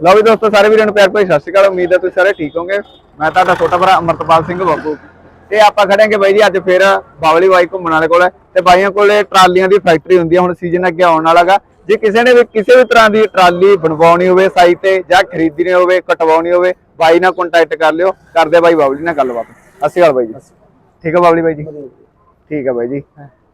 ਲਓ ਵੀ ਦੋਸਤੋ ਸਾਰੇ ਵੀਰਾਂ ਨੂੰ ਪਿਆਰ ਭਰੀ ਸਤਿ ਸ਼੍ਰੀ ਅਕਾਲ। ਉਮੀਦ ਹੈ ਤੁਸੀਂ ਸਾਰੇ ਠੀਕ ਹੋਵੋਗੇ। ਮੈਂ ਤੁਹਾਡਾ ਛੋਟਾ ਭਰਾ ਅਮਰਤਪਾਲ ਸਿੰਘ ਬੱਬੂ ਤੇ ਆਪਾਂ ਖੜਾਂਗੇ ਬਾਈ ਜੀ ਅੱਜ ਫੇਰ ਬਾਵਲੀ ਬਾਈ ਘੁੰਮਣ ਵਾਲੇ ਕੋਲ। ਤੇ ਬਾਈਆਂ ਕੋਲੇ ਟਰਾਲੀਆਂ ਦੀ ਫੈਕਟਰੀ ਹੁੰਦੀ ਹੈ ਹੁਣ ਸੀਜ਼ਨ ਅੱਗੇ ਆਉਣ ਵਾਲਾਗਾ। ਜੇ ਕਿਸੇ ਨੇ ਵੀ ਕਿਸੇ ਵੀ ਤਰ੍ਹਾਂ ਦੀ ਟਰਾਲੀ ਬਣਵਾਉਣੀ ਹੋਵੇ ਸਾਈਟ ਤੇ ਜਾਂ ਖਰੀਦਣੀ ਹੋਵੇ ਕਟਵਾਉਣੀ ਹੋਵੇ ਬਾਈ ਨਾਲ ਕੰਟੈਕਟ ਕਰ ਲਿਓ। ਕਰਦੇ ਬਾਈ ਬਾਵਲੀ ਨਾਲ ਗੱਲਬਾਤ। ਸਤਿ ਸ਼੍ਰੀ ਅਕਾਲ ਬਾਈ ਜੀ। ਠੀਕ ਹੈ ਬਾਵਲੀ ਬਾਈ ਜੀ? ਠੀਕ ਹੈ ਬਾਈ ਜੀ।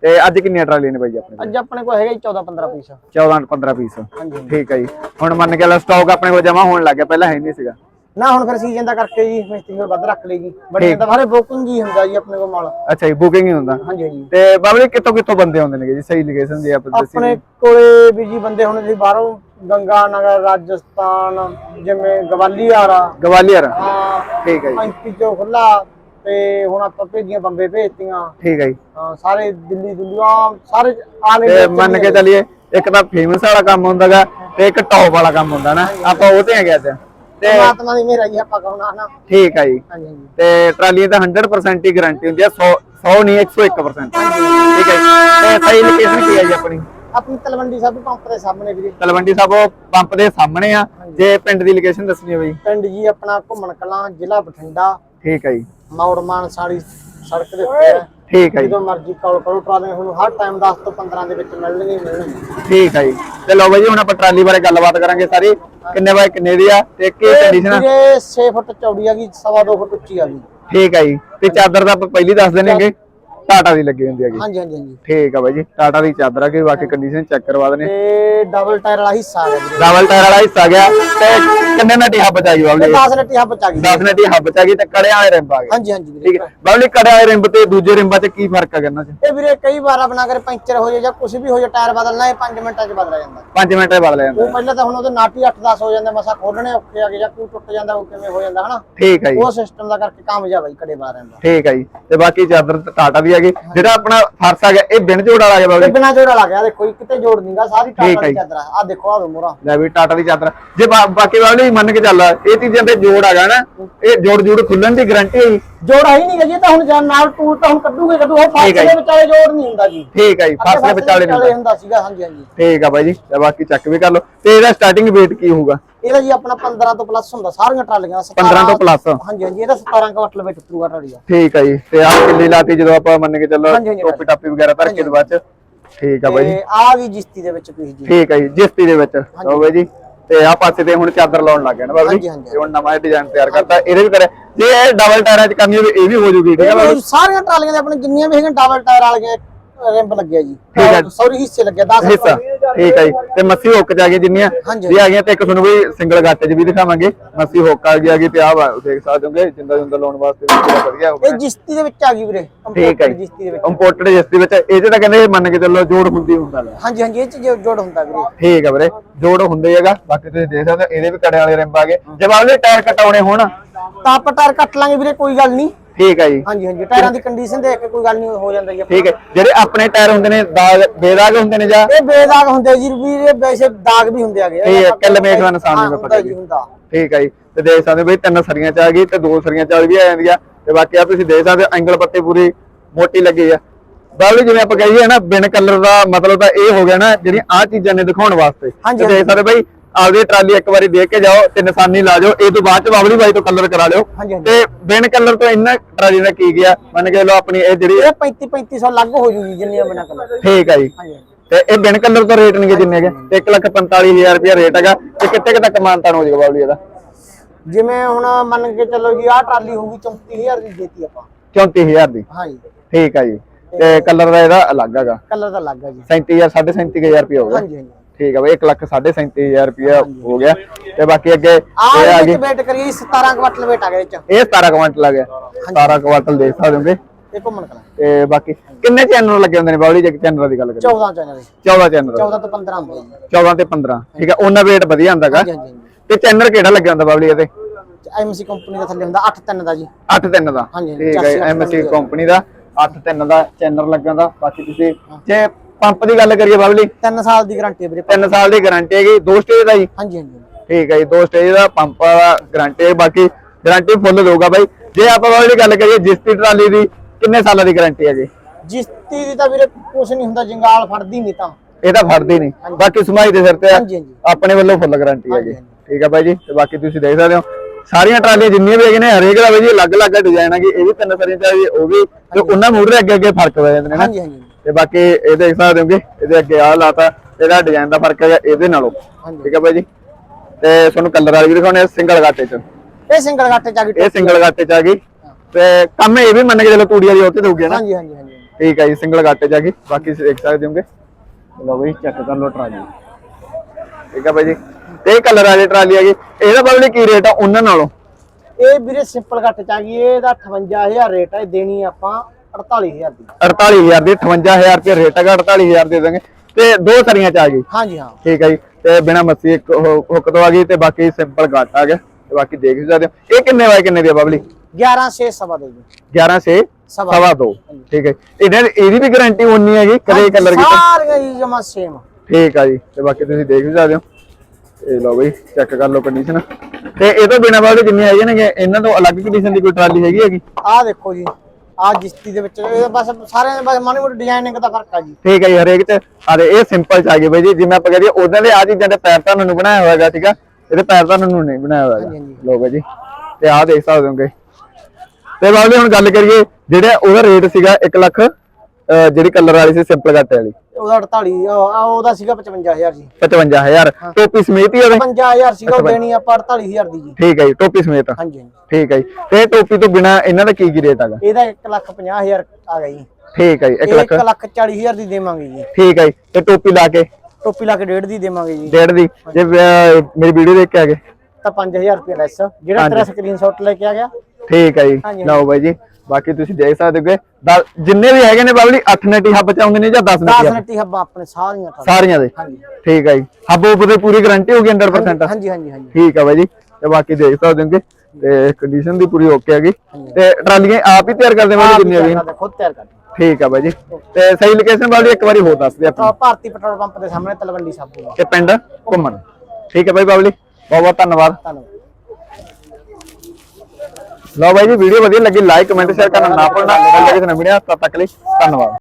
ਤੇ ਅੱਜ ਕਿੰਨੀਆਂ ਟਰਾਲੀਆਂ ਨੇ ਬਾਈ ਜੀ ਆਪਣੇ ਕੋਲ? ਅੱਜ ਆਪਣੇ ਕੋਲ ਹੈਗਾ ਜੀ 14 15 ਪੀਸ। 14 15 ਪੀਸ। ਹਾਂਜੀ ਠੀਕ ਹੈ ਜੀ। ਹੁਣ ਮੰਨ ਕੇ ਲਾ ਸਟਾਕ ਆਪਣੇ ਕੋਲ ਜਮਾ ਹੋਣ ਲੱਗ ਗਿਆ ਪਹਿਲਾਂ ਹੈ ਨਹੀਂ ਸੀਗਾ। ਨਾ ਹੁਣ ਫਿਰ ਸੀਜ਼ਨ ਦਾ ਕਰਕੇ ਜੀ ਮਿਸਤਰੀ ਹੋਰ ਵੱਧ ਰੱਖ ਲਈ ਜੀ। ਬੜੇ ਤਾਂ ਸਾਰੇ ਬੁਕਿੰਗ ਹੀ ਹੁੰਦਾ ਜੀ ਆਪਣੇ ਕੋਲ ਮਾਲ। ਅੱਛਾ ਜੀ ਬੁਕਿੰਗ ਹੀ ਹੁੰਦਾ। ਹਾਂਜੀ ਹਾਂਜੀ। ਤੇ ਬਾਬਲੇ ਕਿੱਥੋਂ ਕਿੱਥੋਂ ਬੰਦੇ ਆਉਂਦੇ ਨੇਗੇ ਜੀ? ਸਹੀ ਲੋਕੇਸ਼ਨ ਜੇ ਆਪਾਂ ਦੱਸੀ ਆਪਣੇ ਕੋਲੇ ਵੀ ਜੀ ਬੰਦੇ ਹੁਣ ਜੀ ਬਾਹਰੋਂ ਗੰਗਾ ਨਗਰ ਰਾਜਸਥਾਨ ਜਿਵੇਂ ਗਵਾਲੀਅਰ ਹਾਂ। ਠੀਕ ਹੈ ਜੀ। ਪੈਂਤੀ ਚੋਂ ਖੁੱਲਾ ਤੇ ਹੁਣ ਆਪਾਂ ਭੇਜੀਆਂ ਬੰਬੇ ਭੇਜਤੀਆਂ। ਠੀਕ ਹੈ ਜੀ। ਹਾਂ, ਸਾਰੇ ਦਿੱਲੀ ਦੁਨੀਆ ਸਾਰੇ ਆਲੇ ਤੇ ਮੰਨ ਕੇ ਚੱਲੀਏ। ਇੱਕ ਤਾਂ ਫੇਮਸ ਵਾਲਾ ਕੰਮ ਹੁੰਦਾਗਾ ਤੇ ਇੱਕ ਟੌਪ ਵਾਲਾ ਕੰਮ ਹੁੰਦਾ ਨਾ। ਆਪਾਂ ਉਹ ਤੇ ਹੈਗੇ ਅੱਜ। ਤੇ ਪਰਮਾਤਮਾ ਦੀ ਮੇਰਾ ਜੀ ਆਪਾਂ ਕਹਣਾ ਨਾ ਠੀਕ ਹੈ ਜੀ। ਤੇ ਟਰਾਲੀ ਤਾਂ 100% ਹੀ ਗਾਰੰਟੀ ਹੁੰਦੀ ਹੈ 100 100 ਨਹੀਂ 101% ਠੀਕ ਹੈ ਤੇ ਸਹੀ ਲੋਕੇਸ਼ਨ ਕੀ ਹੈ ਜੀ ਆਪਣੀ? ਆਪਣੀ ਤਲਵੰਡੀ ਸਾਹਿਬ ਪੰਪ ਦੇ ਸਾਹਮਣੇ ਵੀਰੇ। ਤਲਵੰਡੀ ਸਾਹਿਬ ਉਹ ਪੰਪ ਦੇ ਸਾਹਮਣੇ ਆ। ਜੇ ਪਿੰਡ ਦੀ ਲੋਕੇਸ਼ਨ ਦੱਸਣੀ ਹੋਵੇ ਪਿੰਡ ਜੀ ਆਪਣਾ ਘੁੰਮਣ ਕਲਾਂ ਜ਼ਿਲ੍ਹਾ ਬਠਿੰਡਾ। ਠੀਕ ਹੈ ਜੀ। ਮੌੜ ਮਾਨਸਾਲੀ ਸੜਕ ਦੇ ਉੱਤੇ ਹੈ। ਠੀਕ ਹੈ ਜੀ। ਜਦੋਂ ਮਰਜ਼ੀ ਕਾਲ ਕਰੋ ਟਰਾਲੀਆਂ ਤੁਹਾਨੂੰ ਹਰ ਟਾਈਮ 10 ਤੋਂ 15 ਦੇ ਵਿੱਚ ਮਿਲਣਗੀਆਂ ਹੀ ਮਿਲਣਗੀਆਂ। ਠੀਕ ਹੈ ਜੀ। ਤੇ ਲਓ ਬਾਈ ਜੀ ਹੁਣ ਆਪਾਂ ਟਰਾਲੀ ਬਾਰੇ ਗੱਲਬਾਤ ਕਰਾਂਗੇ ਸਾਰੀ। ਕਿੰਨੇ ਬਾਈ ਕਿੰਨੇ ਦੀ ਆ ਤੇ ਕੀ ਕੰਡੀਸ਼ਨ ਆ? ਵੀਰੇ 6 ਫੁੱਟ ਚੌੜੀ ਆ ਗਈ ਸਵਾ 2 ਫੁੱਟ ਉੱਚੀ ਆ ਗਈ ਠੀਕ ਹੈ ਜੀ। ਤੇ ਚਾਦਰ ਦਾ ਆਪਾਂ ਪਹਿਲੀ ਦੱਸ ਦਿੰਨੇਗੇ ਟਾਟਾ ਦੀ ਲੱਗੀ ਹੁੰਦੀ ਹੈਗੀ। ਹਾਂਜੀ ਹਾਂਜੀ ਹਾਂਜੀ। ਠੀਕ ਆ ਬਾਈ ਜੀ ਟਾਟਾ ਦੀ ਚਾਦਰ ਆ ਕਿ ਬਾਕੀ ਕੰਡੀਸ਼ਨ ਚੈੱਕ ਕਰਵਾ ਦਨੇ ਤੇ ਡਬਲ ਟਾਇਰ ਵਾਲਾ ਹਿੱਸਾ ਆ ਗਿਆ ਡਬਲ ਟਾਇਰ ਵਾਲਾ ਹਿੱਸਾ ਗਿਆ। ਤੇ ਕਿੰਨੇ ਨਟੀ ਹੱਬ ਚ ਆ ਗਈ ਬਾਬਲੀ? 10 ਨੱਟੀ ਹੱਬ ਚ ਆ ਗਈ। 10 ਨਟੀ ਹੱਬ ਚ ਆ ਗਈ ਤੇ ਕੜਿਆਂ ਵਾਲੇ ਰਿੰਬ ਆ ਗਏ। ਹਾਂਜੀ ਹਾਂਜੀ ਠੀਕ ਹੈ। ਬਾਬਲੀ ਕੜਿਆਂ ਵਾਲੇ ਰਿੰਬ ਤੇ ਦੂਜੇ ਰਿੰਬਾਂ ਚ ਕੀ ਫ਼ਰਕ ਆ ਇਹਨਾਂ ਚ? ਇਹ ਵੀਰੇ ਕਈ ਵਾਰ ਆਪਣਾ ਅਗਰ ਪੈਂਚਰ ਹੋ ਜਾਏ ਜਾਂ ਕੁਝ ਵੀ ਹੋ ਜਾਏ ਟਾਇਰ ਬਦਲਣਾ ਇਹ 5 ਮਿੰਟਾਂ 'ਚ ਬਦਲਿਆ ਜਾਂਦਾ। 5 ਮਿੰਟ ਦੇ ਬਦਲ ਜਾਂਦਾ। ਉਹ ਪਹਿਲਾਂ ਤਾਂ ਹੁਣ ਉਹਦੇ ਨਾਟੀ 8-10 ਹੋ ਜਾਂਦੇ ਮਸਾ ਖੋਲਣੇ ਔਖੇ ਆ ਗਏ ਜਾਂ ਕੋਈ ਟੁੱਟ ਜਾਂਦਾ ਉਹ ਕਿਵੇਂ ਹੋ ਜਾਂਦਾ ਹਨਾ? ਠੀਕ ਹੈ ਜੀ। ਉਹ ਸਿਸਟਮ ਦਾ ਕਰਕੇ ਕਾਮਯਾਬ ਆ ਜੀ ਕੜੇ ਬਾਰਿਆਂ ਦਾ। ਠੀਕ ਹੈ ਜੀ। ਤੇ ਬਾਕੀ ਚਾਦਰ ਟਾਟਾ ਦੀ ਹੈਗੀ ਜਿਹੜਾ ਆਪਣਾ ਫਰਸ਼ ਆ ਗਿਆ ਇਹ ਬਿਨ ਝੋੜ ਵਾਲਾ ਆ ਗਿਆ ਬਿਨਾ ਜੋੜਾ ਲੱਗ ਗਿਆ ਦੇਖੋ ਜੀ, ਕਿਤੇ ਜੋੜ ਨਹੀਂਗਾ ਸਾਰੀ ਟਾਟਾ ਦੀ ਜੀ। ਚਾਦਰ ਆ ਆਹ ਦੇਖੋ ਆ ਮੋਰਾ ਲੈ ਵੀ ਟਾਟਾ ਦੀ ਚਾਦਰ। ਜੇ ਬਾਕੀ ਵਾਲੀ ਮੰਨ ਕੇ ਚੱਲ ਇਹ ਚੀਜ਼ਾਂ ਤੇ ਜੋੜ ਹੈਗਾ ਨਾ ਇਹ ਜੋੜ ਜੋੜ ਖੁੱਲਣ ਦੀ ਗਾਰੰਟੀ ਹੈ ਜੀ। ਜੋੜ ਹੈ ਨਹੀਂ ਜੀ ਇਹ ਤਾਂ ਹੁਣ ਜਾਂ ਨਾਲ ਟੂਲ ਤਾਂ ਹੁਣ ਕੱਢੂਗੇ ਕੱਢੂ ਉਹ ਠੀਕ ਹੈ ਫਾਸਲੇ ਜੀ। ਵਿਚਾਲੇ ਜੋੜ ਨਹੀਂ ਹੁੰਦਾ ਜੀ। ਠੀਕ ਹੈ ਜੀ ਫਰਸ਼ ਦੇ ਵਿਚਾਲੇ ਨਹੀਂ ਹੁੰਦਾ। ਹੁੰਦਾ ਸੀਗਾ ਹਾਂਜੀ ਹਾਂਜੀ। ਠੀਕ ਆ ਬਾਈ ਜੀ ਤੇ ਬਾਕੀ ਚੈੱਕ ਵੀ ਕਰ ਲਓ। ਤੇ ਇਹਦਾ ਸਟਾਰਟਿੰਗ weight ਕੀ ਹੋਊਗਾ? ਇਹਦਾ ਜੀ ਆਪਣਾ 15 ਤੋਂ ਪਲੱਸ ਹੁੰਦਾ ਸਾਰੀਆਂ ਟਰਾਲੀਆਂ ਦਾ 15 ਤੋਂ ਪਲੱਸ ਹਾਂਜੀ ਹਾਂਜੀ ਇਹਦਾ 17 ਕਵਟ ਲਵੇ ਟੁੱਟੂਗਾ ਟਰਾਲੀ ਦਾ ਠੀਕ ਆ ਜੀ ਤੇ ਆਹ ਕਿੱਲੀ ਲਾਤੀ ਜਦੋਂ ਆਪਾਂ ਮੰਨ ਕੇ ਚੱਲੋ ਹਾਂਜੀ, ਹਾਂਜੀ, ਟੋਪੀ ਟਾਪੀ ਵਗੈਰਾ ਧਰ ਕੇ ਬਾਅਦ ਚ। ਠੀਕ ਆ ਬਾਈ ਜੀ। ਤੇ ਆ ਗਈ ਜਿਸਤੀ ਦੇ ਵਿੱਚ ਪੀਸ ਜੀ। ਠੀਕ ਆ ਜੀ ਜਿਸਤੀ ਦੇ ਵਿੱਚ। ਲਓ ਬਾਈ ਜੀ। ਤੇ ਆਹ ਪਾਸੇ ਤੇ ਹੁਣ ਚਾਦਰ ਲਾਉਣ ਲੱਗ ਗਏ ਨਾ ਬਾਬੀ ਹਾਂਜੀ, ਹਾਂਜੀ। ਤੇ ਹੁਣ ਨਵਾਂ ਡਿਜ਼ਾਈਨ ਤਿਆਰ ਕਰਤਾ ਇਹਦੇ ਵੀ ਕਰੇ। ਜੇ ਇਹ ਡਬਲ ਟਾਇਰਾਂ ਚ ਕਰਨੀ ਹੋਵੇ ਇਹ ਵੀ ਹੋ ਜੂਗੀ ਠੀਕ ਆ ਬਾਬੀ ਸਾਰੀਆਂ ਟਰਾਲੀਆਂ ਦੇ ਆਪਣੇ ਜਿੰਨੀਆਂ ਵੀ ਹੈਗੀਆਂ ਡਬਲ ਟਾਇਰ ਵਾਲੀਆਂ ਰਿੰਬ ਲੱਗਿਆ ਜੀ। ਠੀਕ ਹੈ। ਸੌਰੀ ਹਿੱਸੇ ਲੱਗਿਆ 10 ਹਿੱਸਾ। ਠੀਕ ਆ ਜੀ। ਤੇ ਮੱਸੀ ਹੁੱਕ ਚ ਆ ਗਈ ਜਿੰਨੀਆਂ ਆ ਗਈਆਂ ਤੇ ਇੱਕ ਤੁਹਾਨੂੰ ਵੀ ਸਿੰਗਲ ਗੱਟ ਚ ਵੀ ਦਿਖਾਵਾਂਗੇ। ਮੱਸੀ ਹੁੱਕ ਆ ਗਈ ਆ ਗਈ ਤੇ ਦੇਖ ਸਕਦੇ ਹੋਗੇ ਜਿੰਦਾ ਜਿੰਦਾ ਲਾਉਣ ਵਾਸਤੇ ਵੀ ਵਧੀਆ ਹੋ ਇਹ ਜਿਸਤੀ ਦੇ ਵਿੱਚ ਆ ਗਈ ਵੀਰੇ ਠੀਕ ਹੈ Imported ਜਿਸਤੀ ਦੇ ਵਿੱਚ। ਇੰਪੋਰਟਡ ਜਿਸ ਦੇ ਵਿੱਚ ਇਹ 'ਚ ਤਾਂ ਕਹਿੰਦੇ ਮੰਨ ਕੇ ਚੱਲੋ ਜੋੜ ਹੁੰਦੀ ਹੁੰਦਾ ਲੈ ਹਾਂਜੀ ਹਾਂਜੀ ਇਹ ਚ ਜੋੜ ਹੁੰਦਾ ਵੀਰੇ। ਠੀਕ ਹੈ ਵੀਰੇ ਜੋੜ ਹੁੰਦੇ ਹੈਗਾ ਬਾਕੀ ਤੁਸੀਂ ਦੇਖ ਸਕਦੇ ਹੋ ਇਹਦੇ ਵੀ ਕੜੇ ਵਾਲੇ ਰਿੰਬ ਆ ਗਏ। ਜੇ ਵਾਲੇ ਟਾਇਰ ਕਟਾਉਣੇ ਹੋਣ ਤਾਂ ਆਪਾਂ ਟਾਇਰ ਕੱਟ ਲਾਂਗੇ ਵੀਰੇ ਕੋਈ ਗੱਲ ਨਹੀਂ। ਠੀਕ ਹੈ ਜੀ। ਹਾਂਜੀ ਹਾਂਜੀ ਟਾਇਰਾਂ ਦੀ ਕੰਡੀਸ਼ਨ ਦੇਖ ਕੇ ਕੋਈ ਗੱਲ ਨਹੀਂ ਹੋ ਜਾਂਦਾ ਜੀ। ਠੀਕ ਹੈ। ਜਿਹੜੇ ਆਪਣੇ ਟਾਇਰ ਹੁੰਦੇ ਨੇ ਦਾਗ ਬੇਦਾਗ ਹੁੰਦੇ ਨੇ ਜਾਂ ਇਹ ਬੇਦਾਗ ਹੁੰਦੇ ਜੀ ਵੀਰੇ ਵੈਸੇ ਦਾਗ ਵੀ ਹੁੰਦੇ ਆਗੇ ਇਹ ਕਿੱਲ ਮੇਖ ਦਾ ਨਿਸ਼ਾਨ ਹਾਂ, ਨਹੀਂ ਪਤਾ ਜੀ ਹੁੰਦਾ। ਠੀਕ ਹੈ ਜੀ। ਤੇ ਦੇਖ ਸਕਦੇ ਹੋ ਬਈ ਤਿੰਨ ਸਰੀਆਂ ਚ ਆ ਗਈ ਤੇ ਦੋ ਸਰੀਆਂ ਚ ਵੀ ਆ ਜਾਂਦੀ ਆ ਤੇ ਬਾਕੀ ਆ ਤੁਸੀਂ ਦੇਖ ਸਕਦੇ ਹੋ ਐਂਗਲ ਪੱਤੇ ਪੂਰੀ ਮੋਟੀ ਲੱਗੀ ਆ। ਬਾਬਲੀ ਜਿਵੇਂ ਆਪਾਂ ਕਹੀਏ ਨਾ ਬਿਨ ਕਲਰ ਦਾ ਮਤਲਬ ਤਾਂ ਇਹ ਹੋ ਗਿਆ ਨਾ ਜਿਹੜੀਆਂ ਆ ਚੀਜ਼ਾਂ ਨੇ ਦਿਖਾਉਣ ਵਾਸਤੇ। ਤੇ ਦੇਖ ਸਕਦੇ ਬਈ ਆਪਦੀ ਟਰਾਲੀ ਇੱਕ ਵਾਰੀ ਦੇਖ ਕੇ ਜਾਓ ਤੇ ਨਿਸ਼ਾਨੀ ਲਾ ਜਾਓ। ਇਹ ਤੋਂ ਬਾਅਦ ਚ ਬਾਬਲੀ ਬਾਈ ਤੋਂ ਕਲਰ ਕਰਾ ਲਿਓ। ਤੇ ਬਿਨ ਕਲਰ ਤੋਂ ਇੰਨਾ ਟਰਾਲੀ ਦਾ ਕੀ ਗਿਆ? ਮੰਨ ਕੇ ਲਓ ਆਪਣੀ ਇਹ ਜਿਹੜੀ ਇਹ 35 3500 ਲੱਗ ਹੋ ਜੂਗੀ ਜਿੰਨੀਆਂ ਬਿਨਾ ਕਲਰ। ਠੀਕ ਹੈ ਜੀ। ਤੇ ਇਹ ਬਿਨ ਕਲਰ ਤੋਂ ਰੇਟ ਨਹੀਂ ਜਿੰਨੇ ਹੈਗੇ ਤੇ 145000 ਰੁਪਏ ਰੇਟ ਹੈਗਾ। ਤੇ ਕਿੱਥੇ ਤੱਕ ਮਾਨਤਾਨ ਹੋ ਜਾਊਗਾ ਬਾਬਲੀ ਇਹਦਾ? ਜਿਵੇਂ ਹੁਣ ਮੰਨ ਕੇ ਚੱਲੋ ਜੀ ਆਹ ਟਰਾਲੀ ਹੋਊਗੀ 34000 ਦੀ ਦੇਤੀ ਆਪਾਂ। 34000 ਦੀ। ਹਾਂਜੀ। ਠੀਕ ਹੈ ਜੀ। ਤੇ ਕਲਰ ਦਾ ਇਹਦਾ ਅਲੱਗ ਹੈਗਾ। ਕਲਰ ਤਾਂ ਲੱਗ ਗਿਆ ਜੀ। 37000 37500 ਰੁਪਏ ਹੋ ਹਾਂਜੀ ਹਾਂਜੀ। ਠੀਕ ਹੈ ਬਈ 1 ਲੱਖ 37500 ਰੁਪਏ ਹੋ ਗਿਆ। ਤੇ ਬਾਕੀ ਅੱਗੇ ਇਹ ਆ ਵਿੱਚ ਗਈ। ਵੇਟ ਕਰੀਏ 17 ਕੁਆਟਲ ਵੇਟ ਆ ਗਿਆ ਇਹ ਚ। ਇਹ 17 ਕੁਆਂਟਲ ਆ ਗਿਆ। 17 ਕੁਆਂਟਲ ਦੇਖ ਸਕਦੇ ਹੋਗੇ ਇਹ ਘੁੰਮਣ ਕਲਾਂ। ਤੇ ਬਾਕੀ ਕਿੰਨੇ ਚੈਨਲ ਲੱਗੇ ਹੁੰਦੇ ਨੇ ਬਾਉਲੀ ਜੇ? ਚੈਨਲ ਦੀ ਗੱਲ ਕਰੀਏ। 14 ਚੈਨਲ 14 ਚੈਨਲ 14 ਤੋਂ 15 ਹੁੰਦੇ ਜੀ 14 ਤੇ 15 ਠੀਕ ਹੈ ਉਹਨਾਂ weight ਵਧੀਆ ਹੁੰਦਾਗਾ ਤੇ ਚੈਨਲ ਕਿਹੜਾ ਲੱਗਿਆ ਹੁੰਦਾ ਬਾਉਲੀ ਇਹਦੇ? ਐਮਸੀ ਕੰਪਨੀ ਦਾ ਥੱਲੇ ਹੁੰਦਾ 8 3 ਦਾ ਜੀ। 8 3 ਦਾ। ਹਾਂਜੀ, ਠੀਕ ਹੈ 85 ਐਮਸੀ ਕੰਪਨੀ ਦਾ। 8 3 ਦਾ ਚੈਨਲ ਲੱਗਿਆ ਦਾ ਬਾਕੀ ਤੁਸੀਂ ਜੇ ਪੰਪ ਦੀ ਗੱਲ ਕਰੀਏ ਬਾਬਲੀ। 3 ਸਾਲ ਦੀ ਗਾਰੰਟੀ ਹੈ ਵੀਰੇ। 3 ਸਾਲ ਦੀ ਗਾਰੰਟੀ ਹੈਗੀ। ਦੋ ਸਟੇਜ ਦਾ ਜੀ। ਹਾਂਜੀ ਹਾਂਜੀ। ਠੀਕ ਹੈ ਜੀ ਦੋ ਸਟੇਜ ਦਾ ਪੰਪ ਵਾਲਾ ਗਾਰੰਟੀ ਹੈ। ਬਾਕੀ ਗਾਰੰਟੀ ਫੁੱਲ ਦਊਗਾ ਬਾਈ। ਜੇ ਆਪਾਂ ਵਾਲੀ ਗੱਲ ਕਰੀਏ ਜਿਸ ਦੀ ਟਰਾਲੀ ਦੀ ਕਿੰਨੇ ਸਾਲਾਂ ਦੀ ਗਾਰੰਟੀ ਹੈ ਜੀ ਜਿਸਤੀ ਦੀ ਤਾਂ ਵੀਰੇ ਕੁਛ ਨਹੀਂ ਹੁੰਦਾ ਜੰਗਾਲ ਫੜਦੀ ਨਹੀਂ ਤਾਂ। ਇਹ ਤਾਂ ਫੜਦੀ ਨਹੀਂ। ਬਾਕੀ ਸਮਾਈ ਦੇ ਸਿਰ ਤੇ ਆਪਣੇ ਵੱਲੋਂ ਫੁੱਲ ਗਾਰੰਟੀ ਹੈਗੀ। ਹਾਂਜੀ, ਠੀਕ ਆ ਬਾਈ ਜੀ ਤੇ ਬਾਕੀ ਤੁਸੀਂ ਦੇਖ ਸਕਦੇ ਹੋ। ਸਾਰੀਆਂ ਟਰਾਲੀਆਂ ਜਿੰਨੀਆਂ ਵੀ ਹੈਗੀਆਂ ਨੇ ਹਰੇਕ ਦਾ ਬਾਈ ਜੀ ਅਲੱਗ-ਅਲੱਗ ਡਿਜ਼ਾਈਨ ਹੈਗੀ। ਇਹ ਵੀ ਤਿੰਨ ਸਰੀਆਂ ਚ ਆ ਜੀ ਉਹ ਵੀ ਤੇ ਉਹਨਾਂ ਮੂਹਰੇ ਅੱਗੇ ਅੱਗੇ ਫ਼ਰਕ ਪੈ ਜਾਂਦੇ ਨਾ। ਹਾਂਜੀ ਹਾਂਜੀ। ਤੇ ਬਾਕੀ ਇਹ ਦੇਖ ਸਕਦੇ ਹੋਗੇ ਇਹਦੇ ਅੱਗੇ ਆ ਲਾਤਾ ਇਹਦਾ ਡਿਜ਼ਾਈਨ ਦਾ ਫ਼ਰਕ ਹੈਗਾ ਇਹਦੇ ਨਾਲੋਂ। ਠੀਕ ਹੈ ਬਾਈ ਜੀ? ਤੇ ਤੁਹਾਨੂੰ ਕਲਰ ਵਾਲੀ ਵੀ ਦਿਖਾਉਣੇ ਆ ਸਿੰਗਲ ਗਾਟੇ ਚ। ਇਹ ਸਿੰਗਲ ਗੱਟੇ ਚ ਆ ਗਈ ਇਹ ਸਿੰਗਲ ਗਾਟੇ ਚ ਆ ਗਈ। ਤੇ ਕੰਮ ਇਹ ਵੀ ਮੰਨ ਕੇ ਚਲੋ ਤੂੜੀ ਵਾਲੀ ਉੱਤੇ ਦਊਗੇ ਨਾ? ਹਾਂਜੀ ਹਾਂਜੀ ਹਾਂਜੀ। ਠੀਕ ਹੈ ਜੀ ਸਿੰਗਲ ਗਾਟੇ ਚ ਆ ਗਈ। ਬਾਕੀ ਦੇਖ ਸਕਦੇ ਹੋਗੇ ਲਓ ਬਈ ਚੈੱਕ ਕਰ ਲਓ ਟਰਾਲੀ। ਠੀਕ ਹੈ ਬਾਈ ਜੀ? ਤੇ ਇਹ ਕਲਰ ਵਾਲੀ ਟਰਾਲੀ ਹੈਗੀ ਇਹਦਾ ਬਦਲੇ ਕੀ ਰੇਟ ਆ? ਉਹਨਾਂ ਨਾਲੋਂ। ਇਹ ਵੀਰੇ ਸਿੰਪਲ ਗੱਟੇ ਚ ਆ ਗਈ ਇਹਦਾ 58000 ਰੇਟ ਹੈ ਦੇਣੀ ਆਪਾਂ 48000 ਦੀ। 48000 ਦੀ 58000 ਰੁਪਏ ਰੇਟ ਹੈਗਾ 48000 ਦੇ ਦਾਂਗੇ ਤੇ ਦੋ ਸਰੀਆਂ ਚ ਆ ਗਈ। ਹਾਂਜੀ ਹਾਂ। ਠੀਕ ਹੈ ਜੀ। ਤੇ ਬਿਨਾ ਮੱਸੀ ਇੱਕ ਹੁੱਕ ਤੋਂ ਆ ਗਈ ਤੇ ਬਾਕੀ ਸਿੰਪਲ ਗੱਟ ਆ ਗਿਆ। ਤੇ ਬਾਕੀ ਦੇਖ ਸਕਦੇ ਹੋ। ਇਹ ਕਿੰਨੇ ਵਾਏ ਕਿੰਨੇ ਦੀ ਆ ਬਬਲੀ? 11 6 ਸਵਾ ਦੋ ਜੀ। 11 ਸੇ ਸਵਾ ਦੋ। ਠੀਕ ਹੈ ਇਹਨਾਂ ਇਹਦੀ ਵੀ ਗਾਰੰਟੀ ਉਨੀ ਹੈਗੀ ਕਦੇ ਕਲਰ ਕੀਤਾ? ਸਾਰੀਆਂ ਜੀ ਜਮਾ ਸੇਮ ਠੀਕ ਆ ਜੀ। ਤੇ ਬਾਕੀ ਤੁਸੀਂ ਦੇਖ ਵੀ ਸਕਦੇ ਹੋ। ਇਹ ਲਓ ਬਈ ਚੈੱਕ ਕਰ ਲਓ ਕੰਡੀਸ਼ਨ ਤੇ ਇਹ ਤੋਂ ਬਿਨਾ ਬਾਅਦ ਜਿੰਨੇ ਹੈਗੇ ਨੇ ਇਹਨਾਂ ਤੋਂ ਅਲੱਗ ਕੰਡੀਸ਼ਨ ਦੀ ਕੋਈ ਟਰਾਲੀ ਹੈਗੀ ਹੈਗੀ? ਆਹ ਦੇਖੋ ਜੀ। ਆਹ ਜਿਸਤੀ ਦੇ ਵਿੱਚ ਇਹ ਬਸ ਸਾਰਿਆਂ ਦੇ ਬਸ ਮਾੜੀ ਮੋਟੀ ਡਿਜ਼ਾਈਨਿੰਗ ਦਾ ਫ਼ਰਕ ਆ ਜੀ। ਠੀਕ ਹੈ ਜੀ ਹਰੇਕ ਚ ਅਰੇ ਇਹ ਸਿੰਪਲ ਚ ਆ ਗਈ ਬਈ ਜੀ ਜਿਵੇਂ ਆਪਾਂ ਕਹਦੇ ਉਦਾਂ ਦੇ ਆ ਚੀਜ਼ਾਂ ਦੇ ਪੈਰ ਤੁਹਾਨੂੰ ਨੂੰ ਬਣਾਇਆ ਹੋਇਆਗਾ ਠੀਕ ਆ? ਇਹਦੇ ਪੈਰ ਤੁਹਾਨੂੰ ਨੂੰ ਨਹੀਂ ਬਣਾਇਆ ਹੋਇਆਗਾ। ਲਓ ਬਈ ਜੀ ਤੇ ਆਹ ਦੇਖ ਸਕਦੇ ਹੋਗੇ ਤੇ ਬਾਬਲੀ ਹੁਣ ਗੱਲ ਕਰੀਏ ਜਿਹੜਾ ਉਹਦਾ ਰੇਟ ਸੀਗਾ 1 ਲੱਖ ਜਿਹੜੀ ਕਲਰ ਵਾਲੀ ਸੀ ਸਿੰਪਲ ਗੱਟੇ ਵਾਲੀ। ਉਹਦਾ 48 ਉਹ- ਆਹ ਉਹਦਾ ਸੀਗਾ 55000 ਜੀ। 55000 ਟੋਪੀ ਸਮੇਤ ਹੀ ਉਹਦੇ? 55000 ਸੀਗਾ ਉਹ ਦੇਣੀ ਆਪਾਂ 48000 ਦੀ ਜੀ। ਠੀਕ ਹੈ ਜੀ ਟੋਪੀ ਸਮੇਤ। ਹਾਂਜੀ ਹਾਂਜੀ। ਠੀਕ ਹੈ ਜੀ। ਤੇ ਟੋਪੀ ਤੋਂ ਬਿਨਾ ਇਹਨਾਂ ਦਾ ਕੀ ਕੀ ਰੇਟ ਹੈਗਾ? ਇਹਦਾ 1 ਲੱਖ 50000 ਆ ਗਿਆ ਜੀ। ਠੀਕ ਹੈ ਜੀ 1 ਇਹ ਲੱਖ। 1 ਲੱਖ 40000 ਦੀ ਦੇਵਾਂਗੇ ਜੀ। ਠੀਕ ਹੈ ਜੀ ਤੇ ਟੋਪੀ ਲਾ ਕੇ? ਟੋਪੀ ਲਾ ਕੇ ਡੇਢ ਦੀ ਦੇਵਾਂਗੇ ਜੀ। ਡੇਢ ਦੀ। ਜੇ ਅਹ, ਮੇਰੀ ਵੀਡੀਓ ਦੇਖ ਕੇ ਆ ਗਏ? ਤਾਂ 5000 ਰੁਪਏ ਲੈਸ। ਜਿਹੜਾ ਤੇਰਾ ਸਕਰੀਨਸ਼ਾਟ ਲੈ ਕੇ ਆ ਗਿਆ। ਠੀਕ ਹੈ ਜੀ। ਹਾਂਜੀ। ਲਓ ਬਾਈ ਜੀ। ਬਾਕੀ ਤੁਸੀਂ ਦੇਖ ਸਕਦੇ ਦਸ- ਜਿੰਨੇ ਵੀ ਹੈਗੇ ਨੇ ਬਾਬਲੀ 8 ਨਟੀ ਹੱਬ ਚ ਆਉਂਦੇ ਨੇ ਜਾਂ 10 ਨਟੀ 10 ਹੱਬ? ਨੱਟੀ ਹੱਬਾਂ ਆਪਣੇ ਸਾਰੀਆਂ ਸਾਰੀਆਂ ਦੇ। ਹਾਂਜੀ। ਠੀਕ ਹੈ ਜੀ। ਹੱਬ ਉੱਪਰ ਦੀ ਪੂਰੀ ਗਾਰੰਟੀ ਹੋਗੀ 100% ਹਾਂਜੀ ਹਾਂਜੀ ਹਾਂਜੀ ਠੀਕ ਹੈ ਬਾਈ ਜੀ। ਤੇ ਬਾਕੀ ਦੇਖ ਸਕਦੇ ਹੋਗੇ ਤੇ ਕੰਡੀਸ਼ਨ ਦੀ ਪੂਰੀ ਓਕੇ ਹੈਗੀ। ਤੇ ਟਰਾਲੀਆਂ ਆਪ ਹੀ ਤਿਆਰ ਕਰਦੇ ਬਾਈ ਜਿੰਨੀਆਂ ਵੀ। ਖੁਦ ਤਿਆਰ ਕਰ ਠੀਕ ਹੈ ਬਾਈ ਜੀ। ਤੇ ਸਹੀ ਲੋਕੇਸ਼ਨ ਬਾਬਲੀ ਇੱਕ ਵਾਰੀ ਹੋਰ ਦੱਸ ਦੇ ਆਪਾਂ ਭਾਰਤੀ ਪੈਟਰੋਲ ਪੰਪ ਦੇ ਸਾਹਮਣੇ ਤਲਵੰਡੀ ਸਾਬੂ ਤੇ ਪਿੰਡ ਘੁੰਮਣ। ਠੀਕ ਹੈ ਬਾਈ ਬਾਬਲੀ। ਬਹੁਤ ਬਹੁਤ ਧੰਨਵਾਦ। ਧੰਨਵਾਦ। ਲਓ ਬਾਈ ਜੀ ਵੀਡੀਓ ਵਧੀਆ ਲੱਗੀ ਲਾਈਕ ਕਮੈਂਟ ਸ਼ੇਅਰ ਕਰਨਾ ਨਾ ਭੁੱਲਣਾ। ਅਗਲੇ ਕਿਸੇ ਨਵੀਂ ਵੀਡੀਓ ਤਦ ਤੱਕ ਲਈ ਧੰਨਵਾਦ।